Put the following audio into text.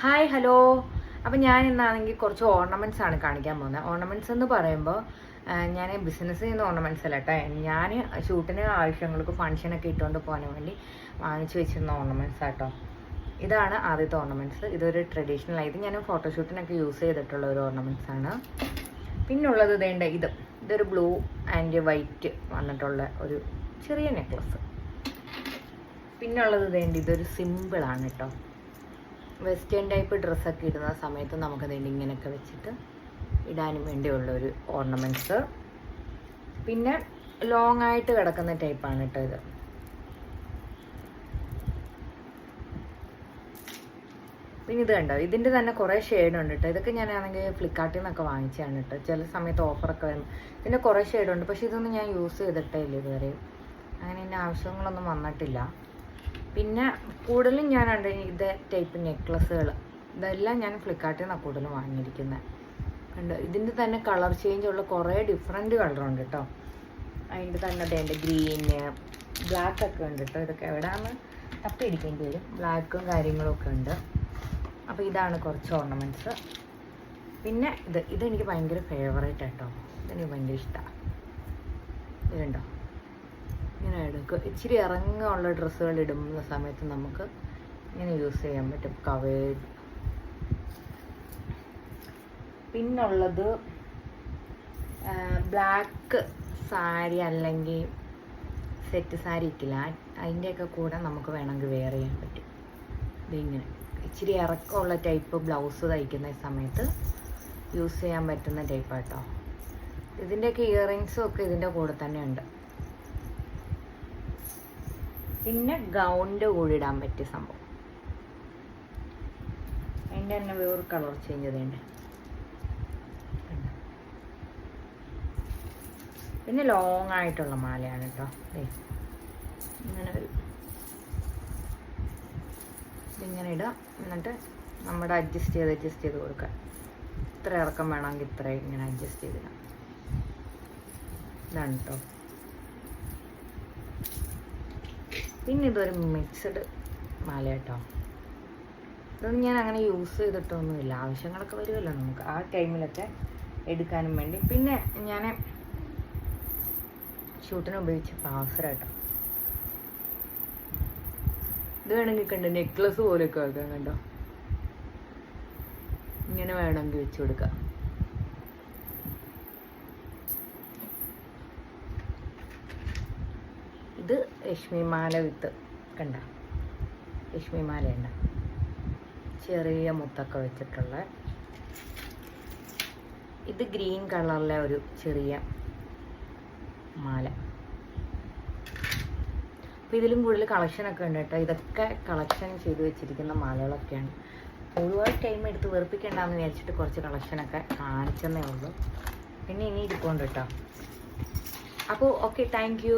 Hi hello അപ്പം ഞാൻ ഇന്നാണെങ്കിൽ കുറച്ച് ഓർണമെന്റ്സ് ആണ് കാണിക്കാൻ പോകുന്നത്. ഓർണമെന്റ്സ് എന്ന് പറയുമ്പോൾ ഞാൻ ബിസിനസ് ചെയ്യുന്ന ഓർണമെന്റ്സ് അല്ല കേട്ടോ ഞാൻ ഷൂട്ടിന് ആവശ്യങ്ങൾക്ക് ഫംഗ്ഷനൊക്കെ ഇട്ടുകൊണ്ട് പോകാൻ വേണ്ടി വാങ്ങിച്ചു വെച്ചിരുന്ന ഓർണമെന്റ്സ് ആട്ടോ ഇതാണ് ആദ്യത്തെ ഓർണമെന്റ്സ് ഇതൊരു ട്രഡീഷണൽ ആയത് ഞാൻ ഫോട്ടോഷൂട്ടിനൊക്കെ യൂസ് ചെയ്തിട്ടുള്ള ഒരു ഓർണമെന്റ്സ് ആണ്. പിന്നുള്ളത് ഇതേണ്ട ഇത്. ഇതൊരു ബ്ലൂ ആൻഡ് വൈറ്റ് വന്നിട്ടുള്ള ഒരു ചെറിയ നെക്ലസ് പിന്നുള്ളത് ഇതേണ്ട ഇതൊരു സിമ്പിളാണ് കേട്ടോ വെസ്റ്റേൺ ടൈപ്പ് ഡ്രസ്സൊക്കെ ഇടുന്ന സമയത്ത് നമുക്ക് അതിന്റെ ഇങ്ങനെയൊക്കെ വെച്ചിട്ട് ഇടാനും വേണ്ടിയുള്ള ഒരു ഓർണമെന്റ്സ് പിന്നെ ലോങ് ആയിട്ട് കിടക്കുന്ന ടൈപ്പാണ് കേട്ടോ ഇത്. പിന്നെ ഇത് കണ്ടോ? ഇതിന്റെ തന്നെ കുറേ ഷെയ്ഡ് ഉണ്ട് കേട്ടോ ഇതൊക്കെ ഞാനാണെങ്കിൽ ഫ്ലിപ്കാർട്ടിൽ നിന്നൊക്കെ വാങ്ങിച്ചതാണ് കേട്ടോ ചില സമയത്ത് ഓഫറൊക്കെ വരും ഇതിന്റെ കുറേ ഷെയ്ഡുണ്ട് പക്ഷേ ഇതൊന്നും ഞാൻ യൂസ് ചെയ്തിട്ടേ ഇല്ല ഇതുവരെ. അങ്ങനെ എന്റെ ആവശ്യങ്ങളൊന്നും വന്നിട്ടില്ല. പിന്നെ കൂടുതലും ഞാൻ ഇത് ടൈപ്പ് നെക്ലസ്സുകൾ ഇതെല്ലാം ഞാൻ ഫ്ലിപ്കാർട്ടിൽ നിന്നാണ് കൂടുതലും വാങ്ങിയിരിക്കുന്നത് കണ്ട്? ഇതിന്റെ തന്നെ കളർ ചേഞ്ച് ഉള്ള കുറേ ഡിഫറെന്റ് കളറുണ്ട് കേട്ടോ അതിന്റെ തന്നെ അതിന്റെ ഗ്രീന് ബ്ലാക്ക് ഒക്കെ ഉണ്ട് കേട്ടോ ഇതൊക്കെ എവിടെയാണ് തപ്പി ഇടിക്കേണ്ടി വരും ബ്ലാക്കും കാര്യങ്ങളും ഒക്കെ ഉണ്ട്. അപ്പോൾ ഇതാണ് കുറച്ച് ഓർണമെന്റ്സ് പിന്നെ ഇത് ഇതെനിക്ക് ഭയങ്കര ഫേവറേറ്റ് കേട്ടോ ഇതെനിക്ക് ഭയങ്കര ഇഷ്ടമാണ് ഇതുണ്ടോ എടുക്കുക ഇച്ചിരി ഇറങ്ങുള്ള ഡ്രസ്സുകൾ ഇടുന്ന സമയത്ത് നമുക്ക് ഇങ്ങനെ യൂസ് ചെയ്യാൻ പറ്റും. കവേഡ് പിന്നുള്ളത് ബ്ലാക്ക് സാരി അല്ലെങ്കിൽ സെറ്റ് സാരി ഇട്ടില്ല. അതിന്റെയൊക്കെ കൂടെ നമുക്ക് വേണമെങ്കിൽ വെയർ ചെയ്യാൻ പറ്റും. ഇതിങ്ങനെ. ഇച്ചിരി ഇറക്കമുള്ള ടൈപ്പ് ബ്ലൗസ് തയ്ക്കുന്ന സമയത്ത് യൂസ് ചെയ്യാൻ പറ്റുന്ന ടൈപ്പ് കേട്ടോ ഇതിന്റെയൊക്കെ ഇയറിങ്സും ഒക്കെ ഇതിന്റെ കൂടെ തന്നെ ഉണ്ട്. പിന്നെ ഗൗണിന്റെ കൂടെ ഇടാൻ പറ്റിയ സംഭവം. എന്റെ തന്നെ വേറെ കളർ ചേഞ്ച് ചെയ്തേണ്ട പിന്നെ ലോങ് ആയിട്ടുള്ള മാലയാണ് കേട്ടോ ഇങ്ങനെ ഒരു ഇതിങ്ങനെ ഇടുക എന്നിട്ട് നമ്മുടെ അഡ്ജസ്റ്റ് ചെയ്ത് അഡ്ജസ്റ്റ് ചെയ്ത് കൊടുക്കുക ഇത്ര ഇറക്കം വേണമെങ്കിൽ ഇത്ര ഇങ്ങനെ അഡ്ജസ്റ്റ് ചെയ്തിടാം. ഇതാണ് കേട്ടോ പിന്നെ ഇതൊരു മിക്സഡ് മാല കേട്ടോ ഇതൊന്നും ഞാൻ അങ്ങനെ യൂസ് ചെയ്തിട്ടൊന്നുമില്ല. ആവശ്യങ്ങളൊക്കെ വരുമല്ലോ നമുക്ക്. ആ ടൈമിലൊക്കെ എടുക്കാനും വേണ്ടി. പിന്നെ ഞാൻ ഷൂട്ടിന് ഉപയോഗിച്ച പാസർ കേട്ടോ ഇത് വേണമെങ്കിൽ കണ്ടോ? നെക്ലസ് പോലെയൊക്കെ വെക്കാൻ കണ്ടോ? ഇങ്ങനെ വേണമെങ്കിൽ വെച്ച് കൊടുക്കാം. ഇത് ലക്ഷ്മിമാല വിത്ത് കണ്ട. ലക്ഷ്മിമാല ഉണ്ട് ചെറിയ മുത്തൊക്കെ വെച്ചിട്ടുള്ള ഇത് ഗ്രീൻ കളറിലെ ഒരു ചെറിയ മാല. അപ്പോൾ ഇതിലും കൂടുതൽ കളക്ഷനൊക്കെ ഉണ്ട് കേട്ടോ. ഇതൊക്കെ കളക്ഷൻ ചെയ്ത് വെച്ചിരിക്കുന്ന മാലകളൊക്കെയാണ്. ഒരുപാട് ടൈം എടുത്ത് വെറുപ്പിക്കേണ്ടെന്ന് വിചാരിച്ചിട്ട് കുറച്ച് കളക്ഷനൊക്കെ കാണിച്ചെന്നേ ഉള്ളൂ. പിന്നെ ഇനി ഇരിപ്പുണ്ട് കേട്ടോ. അപ്പോൾ ഓക്കെ താങ്ക്